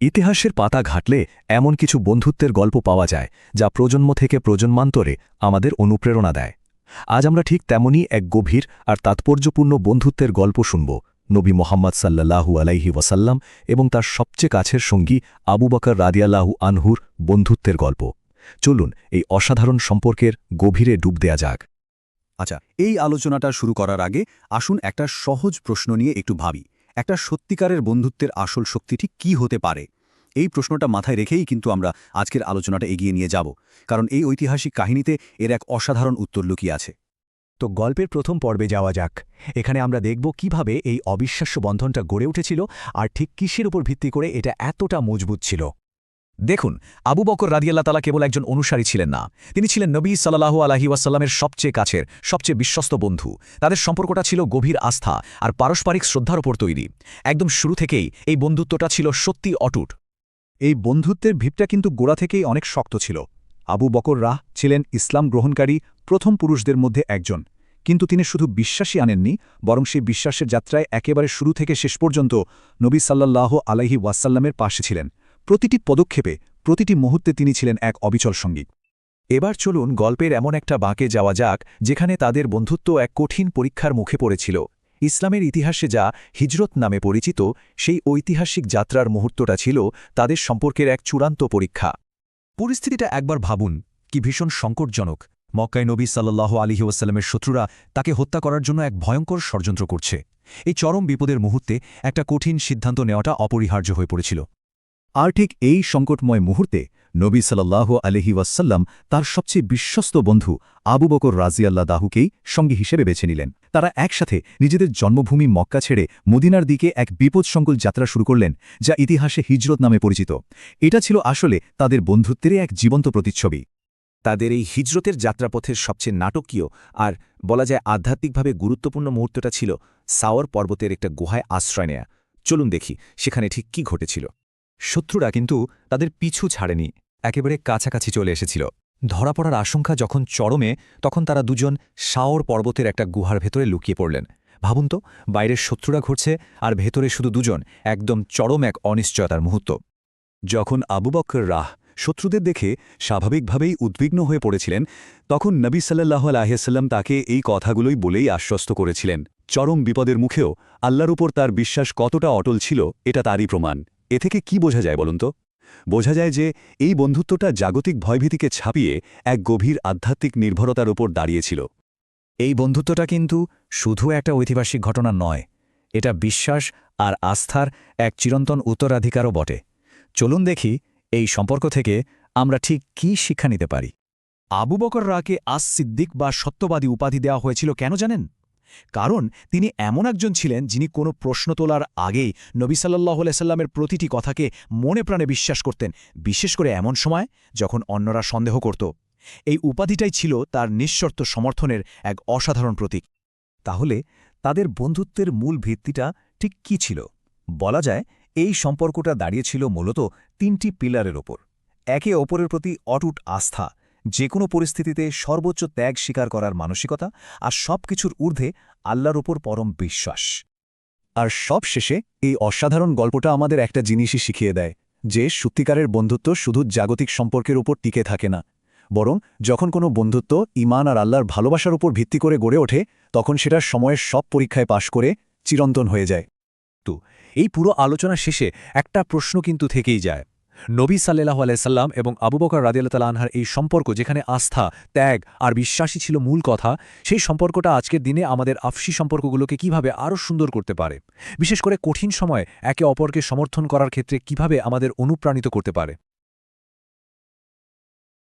ইতিহাসের পাতা ঘাটলে এমন কিছু বন্ধুত্বের গল্প পাওয়া যায়, যা প্রজন্ম থেকে প্রজন্মান্তরে আমাদের অনুপ্রেরণা দেয়। আজ আমরা ঠিক তেমনই এক গভীর আর তাৎপর্যপূর্ণ বন্ধুত্বের গল্প শুনব। নবী মোহাম্মদ সাল্লাহু আলাইহি ওয়াসাল্লাম এবং তার সবচেয়ে কাছের সঙ্গী আবু বকর রাদিয়াল্লাহু আনহুর বন্ধুত্বের গল্প। চলুন এই অসাধারণ সম্পর্কের গভীরে ডুব দেয়া যাক। আচ্ছা এই আলোচনাটা শুরু করার আগে আসুন একটা সহজ প্রশ্ন নিয়ে একটু ভাবি। একটা সত্যিকারের বন্ধুত্বের আসল শক্তিটি কি হতে পারে? এই প্রশ্নটা মাথায় রেখেই কিন্তু আমরা আজকের আলোচনাটা এগিয়ে নিয়ে যাব, কারণ এই ঐতিহাসিক কাহিনীতে এর এক অসাধারণ উত্তর লুকিয়ে আছে। তো গল্পের প্রথম পর্বে যাওয়া যাক। এখানে আমরা দেখব কীভাবে এই অবিশ্বাস্য বন্ধনটা গড়ে উঠেছিল আর ঠিক কিসের উপর ভিত্তি করে এটা এতটা মজবুত ছিল। দেখুন, আবু বকর রাদিয়াল্লাহ তালা কেবল একজন অনুসারী ছিলেন না। তিনি ছিলেন নবী সাল্লাহু আলহি ওয়াসাল্লামের সবচেয়ে কাছের, সবচেয়ে বিশ্বস্ত বন্ধু। তাদের সম্পর্কটা ছিল গভীর আস্থা আর পারস্পরিক শ্রদ্ধার ওপর তৈরি। একদম শুরু থেকেই এই বন্ধুত্বটা ছিল সত্যি অটুট। এই বন্ধুত্বের ভিপটা কিন্তু গোড়া থেকেই অনেক শক্ত ছিল। আবু বকর রাহ ছিলেন ইসলাম গ্রহণকারী প্রথম পুরুষদের মধ্যে একজন। কিন্তু তিনি শুধু বিশ্বাসী আনেননি, বরং সেই বিশ্বাসের যাত্রায় একেবারে শুরু থেকে শেষ পর্যন্ত নবী সাল্লাল্লাহ আলাইহি ওয়াসাল্লামের পাশে ছিলেন। প্রতিটি পদক্ষেপে, প্রতিটি মুহূর্তে তিনি ছিলেন এক অবিচল সঙ্গী। এবার চলুন গল্পের এমন একটা বাঁকে যাওয়া যাক, যেখানে তাদের বন্ধুত্ব এক কঠিন পরীক্ষার মুখে পড়েছিল। ইসলামের ইতিহাসে যা হিজরত নামে পরিচিত, সেই ঐতিহাসিক যাত্রার মুহূর্তটা ছিল তাদের সম্পর্কের এক চূড়ান্ত পরীক্ষা। পরিস্থিতিটা একবার ভাবুন, কি ভীষণ সংকটজনক। মক্কায় নবী সাল্লাহ আলী ওয়াসাল্লামের শত্রুরা তাকে হত্যা করার জন্য এক ভয়ঙ্কর ষড়যন্ত্র করছে। এই চরম বিপদের মুহূর্তে একটা কঠিন সিদ্ধান্ত নেওয়াটা অপরিহার্য হয়ে পড়েছিল। আর ঠিক এই সংকটময় মুহূর্তে নবী সাল্লাহ আলহি ওয়াসাল্লাম তার সবচেয়ে বিশ্বস্ত বন্ধু আবু বকর রাজিয়াল্লাহ দাহুকেই সঙ্গী হিসেবে বেছে নিলেন। তারা একসাথে নিজেদের জন্মভূমি মক্কা ছেড়ে মদিনার দিকে এক বিপদসংকুল যাত্রা শুরু করলেন, যা ইতিহাসে হিজরত নামে পরিচিত। এটা ছিল আসলে তাদের বন্ধুত্বেরই এক জীবন্ত প্রতিচ্ছবি। তাদের এই হিজরতের যাত্রাপথের সবচেয়ে নাটকীয় আর বলা যায় আধ্যাত্মিকভাবে গুরুত্বপূর্ণ মুহূর্তটা ছিল সাওয়ার পর্বতের একটা গুহায় আশ্রয় নেয়া। চলুন দেখি সেখানে ঠিক কি ঘটেছিল। শত্রুরা কিন্তু তাদের পিছু ছাড়েনি, একেবারে কাছাকাছি চলে এসেছিল। ধরা পড়ার আশঙ্কা যখন চরমে, তখন তারা দুজন শাওর পর্বতের একটা গুহার ভেতরে লুকিয়ে পড়লেন। ভাবুন তো, বাইরের শত্রুরা ঘুরছে আর ভেতরে শুধু দুজন, একদম চরম এক অনিশ্চয়তার মুহূর্ত। যখন আবু বক্কর রাহ শত্রুদের দেখে স্বাভাবিকভাবেই উদ্বিগ্ন হয়ে পড়েছিলেন, তখন নবী সাল্লাহ আলহিসাল্লাম তাকে এই কথাগুলোই বলেই আশ্বস্ত করেছিলেন। চরম বিপদের মুখেও আল্লাহর উপর তার বিশ্বাস কতটা অটল ছিল, এটা তারই প্রমাণ। এ থেকে কি বোঝা যায় বলুন তো? বোঝা যায় যে এই বন্ধুত্বটা জাগতিক ভয়ভীতিকে ছাপিয়ে এক গভীর আধ্যাত্মিক নির্ভরতার উপর দাঁড়িয়েছিল। এই বন্ধুত্বটা কিন্তু শুধু একটা ঐতিহাসিক ঘটনা নয়, এটা বিশ্বাস আর আস্থার এক চিরন্তন উত্তরাধিকারও বটে। চলুন দেখি এই সম্পর্ক থেকে আমরা ঠিক কি শিক্ষা নিতে পারি। আবু বকর রাকে আস সিদ্দিক বা সত্যবাদী উপাধি দেওয়া হয়েছিল কেন জানেন? কারণ তিনি এমন একজন ছিলেন যিনি কোনো প্রশ্ন তোলার আগেই নবী সাল্লাহ সাল্লামের প্রতিটি কথাকে মনে প্রাণে বিশ্বাস করতেন, বিশেষ করে এমন সময় যখন অন্যরা সন্দেহ করত। এই উপাধিটাই ছিল তার নিঃশর্ত সমর্থনের এক অসাধারণ প্রতীক। তাহলে তাদের বন্ধুত্বের মূল ভিত্তিটা ঠিক কি ছিল? বলা যায় এই সম্পর্কটা দাঁড়িয়েছিল মূলত তিনটি পিলারের ওপর। একে অপরের প্রতি অটুট আস্থা যে কোনো পরিস্থিতিতে সর্বোচ্চ ত্যাগ স্বীকার করার মানসিকতা আর সবকিছুর ঊর্ধ্বে আল্লাহর ওপর পরম বিশ্বাস। আর সব শেষে এই অসাধারণ গল্পটা আমাদের একটা জিনিসই শিখিয়ে দেয় যে সত্যিকারের বন্ধুত্ব শুধু জাগতিক সম্পর্কের উপর টিকে থাকে না। বরং যখন কোনো বন্ধুত্ব ইমান আর আল্লাহর ভালোবাসার উপর ভিত্তি করে গড়ে ওঠে, তখন সেটা সময়ের সব পরীক্ষায় পাশ করে চিরন্তন হয়ে যায়। তো এই পুরো আলোচনা শেষে একটা প্রশ্ন কিন্তু থেকেই যায়। নবী সাল্লাহ আলাইসাল্লাম এবং আবু বকর রাদিয়াল্লাহ আনহার এই সম্পর্ক যেখানে আস্থা, ত্যাগ আর বিশ্বাসী ছিল মূল কথা, সেই সম্পর্কটা আজকের দিনে আমাদের আফসি সম্পর্কগুলোকে কীভাবে আরও সুন্দর করতে পারে? বিশেষ করে কঠিন সময় একে অপরকে সমর্থন করার ক্ষেত্রে কীভাবে আমাদের অনুপ্রাণিত করতে পারে?